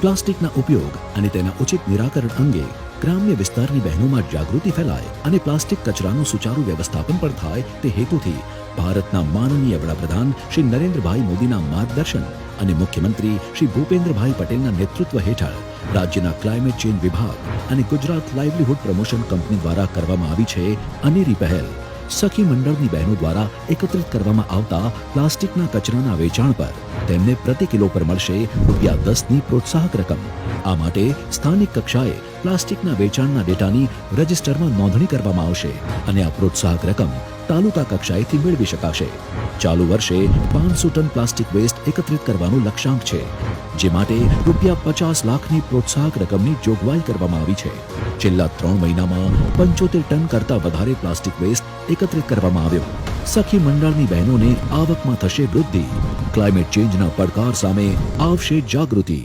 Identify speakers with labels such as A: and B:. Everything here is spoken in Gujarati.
A: પ્લાસ્ટિકના ઉપયોગ અને તેના ઉચિત નિરાકરણ અંગે ગ્રામ્ય વિસ્તારની બહેનોમાં જાગૃતિ ફેલાય અને પ્લાસ્ટિક કચરાનું સુચારુ વ્યવસ્થાપન પણ થાય તે હેતુથી ભારતના માનનીય વડાપ્રધાન શ્રી નરેન્દ્રભાઈ મોદીના માર્ગદર્શન અને મુખ્યમંત્રી શ્રી ભૂપેન્દ્રભાઈ પટેલના નેતૃત્વ હેઠળ રાજ્યના ક્લાઇમેટ ચેન્જ વિભાગ અને ગુજરાત લાઇવલીહુડ પ્રમોશન કંપની દ્વારા કરવામાં આવી છે અનેરી પહેલ. સખી મંડળની બહેનો દ્વારા એકત્રિત કરવામાં આવતા પ્લાસ્ટિકના કચરાના વેચાણ પર તેમને પ્રતિ કિલો પર મળશે રૂપિયા દસની પ્રોત્સાહક રકમ. આ માટે સ્થાનિક કક્ષાએ પ્લાસ્ટિકના વેચાણના ડેટાની રજિસ્ટરમાં નોંધણી કરવામાં આવશે અને આ પ્રોત્સાહક રકમ તાલુકા કક્ષાએથી મેળવી શકાશે. ચાલુ વર્ષે પાંચસો ટન પ્લાસ્ટિક વેસ્ટ એકત્રિત કરવાનો લક્ષ્યાંક છે, જે માટે રૂપિયા પચાસ લાખની પ્રોત્સાહક રકમની જોગવાઈ કરવામાં આવી છે. છેલ્લા ત્રણ મહિનામાં પંચોતેર ટન કરતા વધારે પ્લાસ્ટિક વેસ્ટ એકત્રિત કરવામાં આવ્યો. સખી મંડળની બહેનોને આવકમાં થશે વૃદ્ધિ. ક્લાઇમેટ ચેન્જના પડકાર સામે આવશે જાગૃતિ.